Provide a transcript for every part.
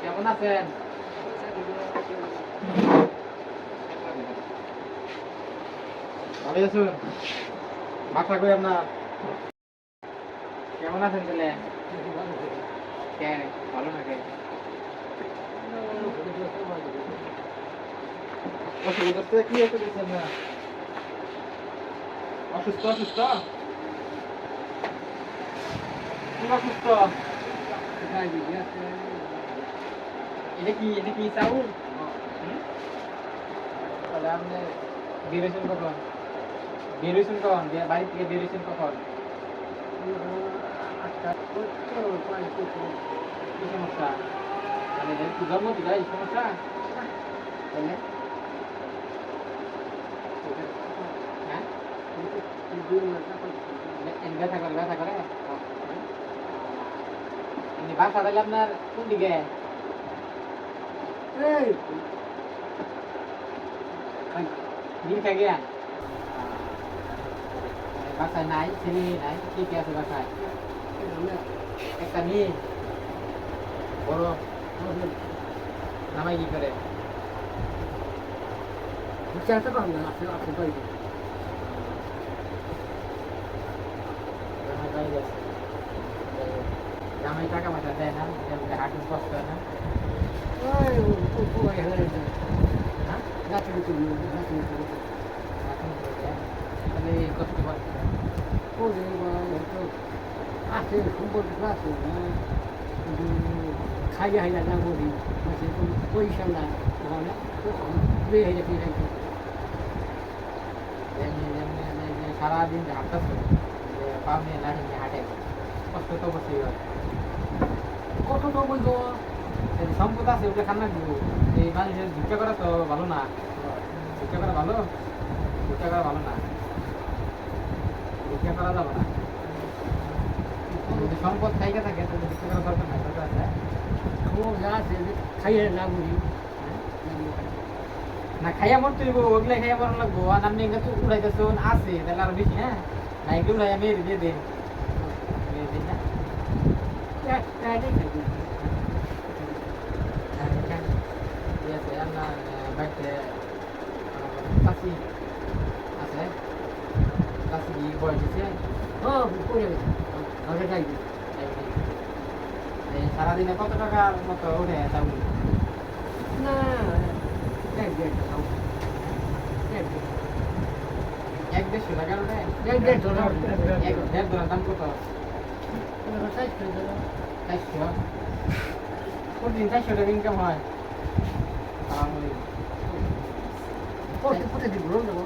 কেমন আছেন? ভালো আছেন? বাসা কই আপনার? কেমন আছেন ছেলে ভালো না কেন অসুবিধা কি দিচ্ছেন না অসুস্থ অসুস্থ? অসুস্থ? এটা কি এটা কি চাউল? তাহলে আপনি বেরোছেন কখন? বেরোছেন কখন? বাড়ি থেকে বেরোছেন কখন? কি সমস্যা? জন্ম এই সমস্যা? তাহলে হ্যাঁ এ- ব্যথা করে ব্যথা করে বাসা তাহলে আপনার কোন দিকে গিয়া বাসায় নাই ছেলে নাই কে কে আছে বাসায় একটা মেয়ে বড় নামাই কি করে জামাই বাইরে আছে জামাই টাকা পয়সা দেয় না যেমন হাঁটুর কষ্ট না আছে সম্পর্ক আছে খাইয়া হাইয়া না পয়সা না তাহলে বিয়ে এমনি এমনি এমনি এমনি সারাদিন যে হাঁটতেছে যে পা নিয়ে লাঠি নিয়ে হাঁটে কষ্ট তো অবশ্যই হয়। কত তো বলব সম্পদ আছে ওটা খান্না দিব। এই মানুষের ভিক্ষা করা তো ভালো না। ভিক্ষা করা ভালো? ভিক্ষা করা ভালো না। ভিক্ষা করা যাবে না। যদি সম্পদ খাইকে থাকে তাহলে ভিক্ষা করা দরকার নাই দরকার আছে। খাইয়ে না না খাইয়া মরতে হইব ওগুলা খাইয়া মরণ লাগবো আর আপনি এগুলো তো উড়াইতেছো আছে তাহলে আরও বেশি হ্যাঁ না এগুলো উড়াই আমি দিয়ে দিন দিয়ে দিন না আর এখানে ইয়ে আছে আপনার আহ, বাড়িতে কাশি আছে কাশি কি বয়স হয়েছে হ্যাঁ করে ঘরে যাই এই সারাদিনে কত টাকার মতো ওঠে তাহলে না এক দেড় এক দেড়শো টাকার এক দেড় এক দেড় দাম কত? সাইজ করে দেবো। চারশো? প্রতিদিন চারশো টাকা ইনকাম হয়। আলহামদুলিল্লাহ পড়তে পড়তে দিব দেবো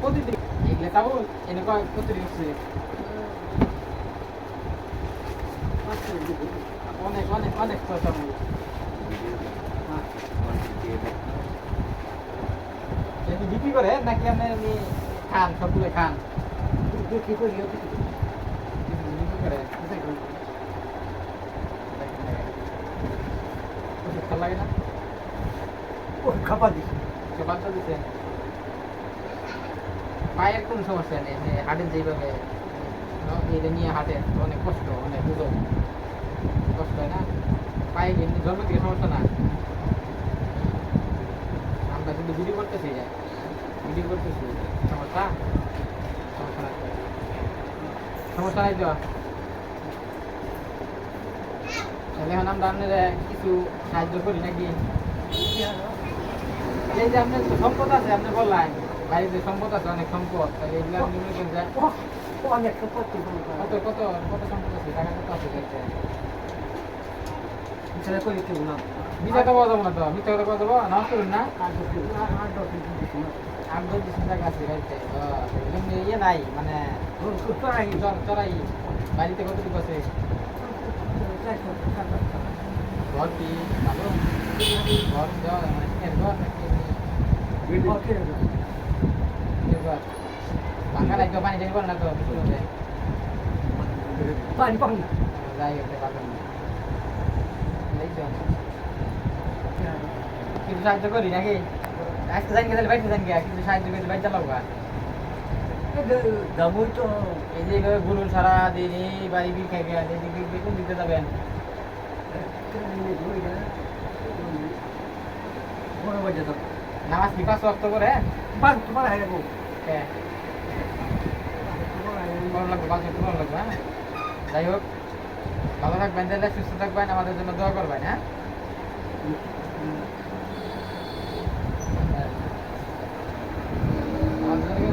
প্রতিদিন এগুলো তাও এনে প্রতিদিন অনেক অনেক অনেক কথা এমনি বিক্রি খান খাওয়া লাগে না খাবার পায়ের কোনো সমস্যা নেই যে হাটের যেভাবে এটা নিয়ে হাটে অনেক কষ্ট অনেক ওজন কষ্ট হয় না পায়ে জন্ম থেকে সমস্যা না আমরা কিন্তু ভিডিও করতেছি যে ভিডিও করতেছি সমস্যা? সমস্যা নাই তো। তাহলে এখন আমরা আপনারা কিছু সাহায্য করি নাকি? এই যে আপনার সম্পদ আছে আপনি বললেন বাড়িতে সম্পদ আছে অনেক সম্পদ। তাহলে এগুলো আপনি মনে করেন কত কত কত সম্পদ আছে? টাকা কত আছে দেখতে সেটা করি কেউ না মিথ্যা কথা বলা যাব না তো? মিথ্যা কথা বলা? যাব না করুন না। আট দশ আট দশ আট দশ দিন টাকা আছে বাড়িতে। ইয়ে নাই মানে চড়াই। চড়াই। বাড়িতে কতটুকু আছে? ঘর কি ভালো? ঘর দেওয়া মানে ঘর ঘর ভাঙা লাগবে পানি টানি করে না তো? পানি পানি যাই হতে পারবেন না। কিছু সাহায্য করি নাকি? আজকে জানি গেলে বাইরে জানি কিন্তু সাহায্য করতে বাইরে চালাবো গা। যাবই তো। এই যে ঘুরুন সারা দিন এই বাড়ি বিল খাই এদিকে বেতন দিতে যাবেন? বড় নামাজ কি পাঁচ ওয়াক্ত করে? বাস তোমার হাই রাখো হ্যাঁ। লাগবে পাঁচ ভালো লাগবে হ্যাঁ। যাই হোক। ভালো থাকবেন তাহলে সুস্থ থাকবেন, আমাদের জন্য দোয়া করবেন হ্যাঁ?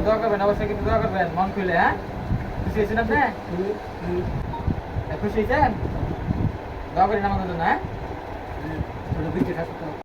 দোয়া করবেন, অবশ্যই কিন্তু দোয়া করবেন, মন খুলে হ্যাঁ? খুশি হয়েছেন আপনি? খুশি হয়েছেন? দোয়া করেন আমাদের জন্য হ্যাঁ?